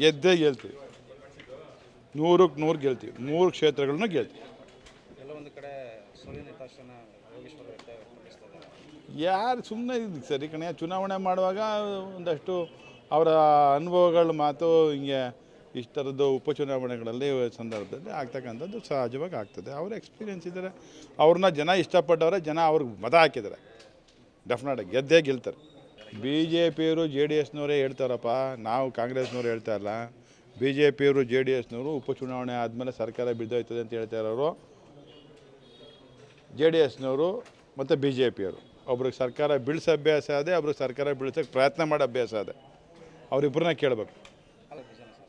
ಗೆದ್ದೇ ಗೆಲ್ತೀವಿ. ನೂರಕ್ಕೆ ನೂರು ಗೆಲ್ತೀವಿ. ಮೂರು ಕ್ಷೇತ್ರಗಳನ್ನ ಗೆಲ್ತೀವಿ. ಯಾರು ಸುಮ್ಮನೆ ಸರಿ ಕಣೆ. ಚುನಾವಣೆ ಮಾಡುವಾಗ ಒಂದಷ್ಟು ಅವರ ಅನುಭವಗಳ ಮಾತು ಹಿಂಗೆ ಇಷ್ಟರದ್ದು ಉಪ ಉಪಚುನಾವಣೆಗಳಲ್ಲಿ ಸಂದರ್ಭದಲ್ಲಿ ಆಗ್ತಕ್ಕಂಥದ್ದು ಸಹಜವಾಗಿ ಆಗ್ತದೆ. ಅವ್ರ ಎಕ್ಸ್ಪೀರಿಯೆನ್ಸ್ ಇದ್ದಾರೆ. ಅವ್ರನ್ನ ಜನ ಇಷ್ಟಪಟ್ಟವ್ರೆ ಜನ ಅವ್ರಿಗೆ ಮತ ಹಾಕಿದ್ದಾರೆ. ಡೆಫಿನೆಟಾಗಿ ಗೆದ್ದೇ ಗೆಲ್ತಾರೆ. ಬಿ ಜೆ ಪಿಯವರು ಜೆ ಡಿ ಎಸ್ನವರೇ ಹೇಳ್ತಾರಪ್ಪ ನಾವು ಕಾಂಗ್ರೆಸ್ನವ್ರು ಹೇಳ್ತಾ ಇಲ್ಲ. ಬಿ ಜೆ ಪಿಯವರು ಜೆ ಡಿ ಎಸ್ನವರು ಉಪಚುನಾವಣೆ ಆದಮೇಲೆ ಸರ್ಕಾರ ಬಿದ್ದೋಯ್ತದೆ ಅಂತ ಹೇಳ್ತಾ ಇರೋರು ಜೆ ಡಿ ಎಸ್ನವರು ಮತ್ತು ಬಿ ಜೆ ಪಿಯವರು ಒಬ್ರಿಗೆ ಸರ್ಕಾರ ಬೀಳ್ಸೋ ಅಭ್ಯಾಸ ಅದೇ ಒಬ್ರಿಗೆ ಸರ್ಕಾರ ಬೀಳ್ಸೋಕ್ಕೆ ಪ್ರಯತ್ನ ಮಾಡೋ ಅಭ್ಯಾಸ ಅದೇ ಅವರಿಬ್ಬರನ್ನ ಕೇಳಬೇಕು.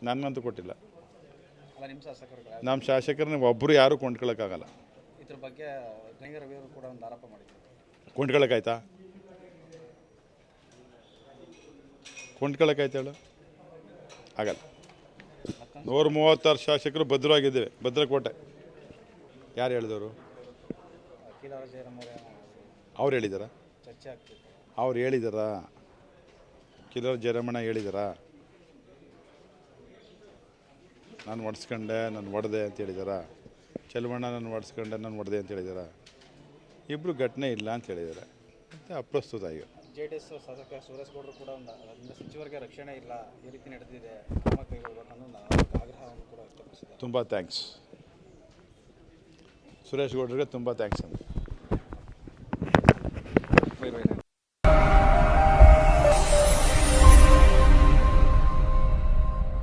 ನನಗಂತೂ ಕೊಟ್ಟಿಲ್ಲ. ನಿಮ್ಮ ಶಾಸಕರನ್ನ ಒಬ್ಬರು ಯಾರೂ ಕೊಂಡ್ಕೊಳ್ಳೋಕ್ಕಾಗಲ್ಲ ಇದ್ರ ಹೇಳು. ಆಗಲ್ಲ. ನೂರ ಮೂವತ್ತಾರು ಶಾಸಕರು ಭದ್ರವಾಗಿದ್ದೇವೆ, ಭದ್ರಕೋಟೆ. ಯಾರು ಹೇಳಿದವರು? ಅವ್ರು ಹೇಳಿದಾರ? ಅವ್ರು ಹೇಳಿದಾರಾ? ಕಿಲರ್ ಜರಮಣ ಹೇಳಿದಾರಾ? ನಾನು ಒಡ್ಸ್ಕೊಂಡೆ ನಾನು ಒಡೆದೆ ಅಂತ ಹೇಳಿದಾರ? ಚೆಲುವಣ್ಣ, ನಾನು ಒಡ್ಸ್ಕೊಂಡೆ ನಾನು ಒಡೆದೆ ಅಂತ ಹೇಳಿದಾರ? ಇಬ್ಬರು ಘಟನೆ ಇಲ್ಲ ಅಂತ ಹೇಳಿದಾರೆ. ಮತ್ತು ಅಪ್ರಸ್ತುತ ಈಗ ಜೆ ಡಿ ಎಸ್ ಶಾಸಕ ಸುರೇಶ್ ಗೌಡರು ಕೂಡ ಒಂದು ಅದರಿಂದ ಸಚಿವರಿಗೆ ರಕ್ಷಣೆ ಇಲ್ಲ, ಈ ರೀತಿ ನಡೆದಿದೆ, ಕ್ರಮ ಕೈಗೊಳ್ಳಬೇಕು ಒಂದು ಆಗ್ರಹವನ್ನು ಕೂಡ ವ್ಯಕ್ತಪಡಿಸಿದ್ದಾರೆ ತುಂಬ ಥ್ಯಾಂಕ್ಸ್ ಸುರೇಶ್ ಗೌಡ್ರಿಗೆ ತುಂಬ ಥ್ಯಾಂಕ್ಸ್ ಅಂತ.